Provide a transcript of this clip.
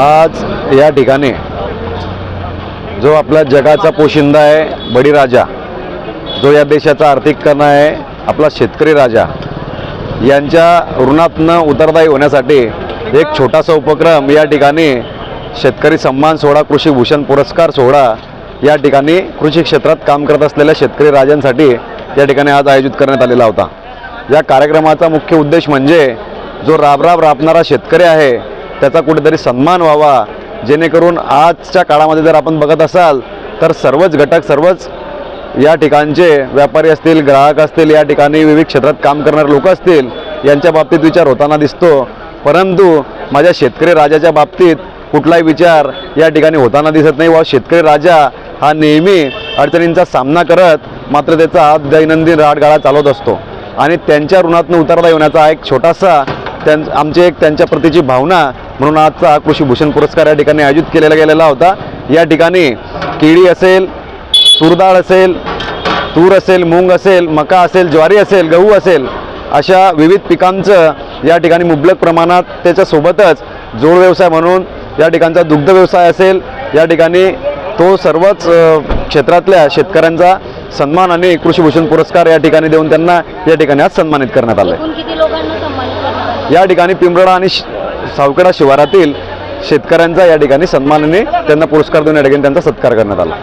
आज या ठिकाणी जो आपला जगाचा पोशिंदा आहे बळीराजा जो या देशाचा आर्थिक कणा आहे आपला शेतकरी राजा यांच्या ऋणातनं उतरदायी होण्यासाठी एक छोटासा उपक्रम या ठिकाणी शेतकरी सन्मान सोहळा कृषी भूषण पुरस्कार सोहळा या ठिकाणी कृषी क्षेत्रात काम करत असलेल्या शेतकरी राजांसाठी या ठिकाणी आज आयोजित करण्यात आलेला होता. या कार्यक्रमाचा मुख्य उद्देश म्हणजे जो राबराब राबणारा शेतकरी आहे त्याचा कुठेतरी सन्मान व्हावा. जेणेकरून आजच्या काळामध्ये जर आपण बघत असाल तर सर्वच घटक सर्वच या ठिकाणचे व्यापारी असतील ग्राहक असतील या ठिकाणी विविध क्षेत्रात काम करणारे लोक असतील यांच्या बाबतीत विचार होताना दिसतो. परंतु माझ्या शेतकरी राजाच्या बाबतीत कुठलाही विचार या ठिकाणी होताना दिसत नाही. व शेतकरी राजा हा नेहमी अडचणींचा सामना करत मात्र त्याचा दैनंदिन राडगाळा चालवत असतो. आणि त्यांच्या ऋणातून उतरता येण्याचा एक छोटासा त्यां आमची एक त्यांच्या प्रतीची भावना म्हणून आजचा कृषी भूषण पुरस्कार या ठिकाणी आयोजित केलेला गेलेला होता या ठिकाणी केळी असेल तूरडाळ असेल तूर असेल मूग असेल मका असेल ज्वारी असेल गहू असेल अशा विविध पिकांचं या ठिकाणी मुबलक प्रमाणात त्याच्यासोबतच जोड व्यवसाय म्हणून या ठिकाणचा दुग्ध व्यवसाय असेल या ठिकाणी तो सर्वच क्षेत्रातल्या शेतकऱ्यांचा सन्मान आणि कृषीभूषण पुरस्कार या ठिकाणी देऊन त्यांना या ठिकाणी आज सन्मानित करण्यात आलं? या ठिकाणी पिंपळा आणि सावकडा शिवारातील शेतकऱ्यांचा या ठिकाणी सन्मानाने त्यांना पुरस्कार देऊन या ठिकाणी त्यांचा सत्कार करण्यात आला.